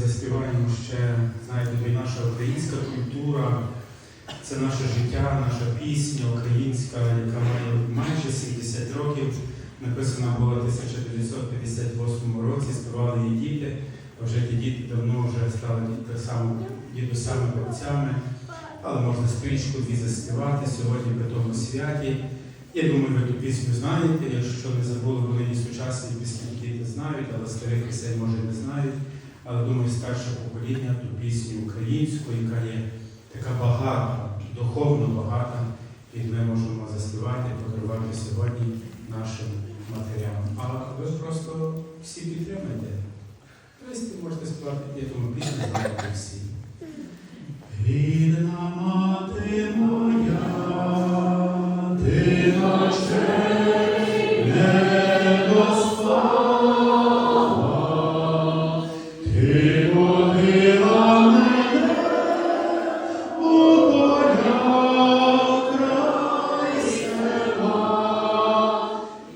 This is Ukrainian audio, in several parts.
заспіваємо ще, знаєте, то наша українська культура, це наше життя, наша пісня українська, яка має майже 70 років. Написана була в 1958 році, співали її діти. А вже ті діти давно вже стали дідусами отцями. Але можна стрічку дві заспівати сьогодні при тому святі. Я думаю, ви ту пісню знаєте. Якщо не забули, бо нині сучасні пісні діти знають, але старих пісень може не знають. Але думаю, старше покоління ту пісню українську, яка є така багата, духовно багата, і ми можемо заспівати, подарувати сьогодні нашим матерям. А ви просто всі підтримайте. Тобто можете співати, я думаю, пісню знаєте всі.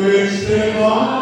Christian life.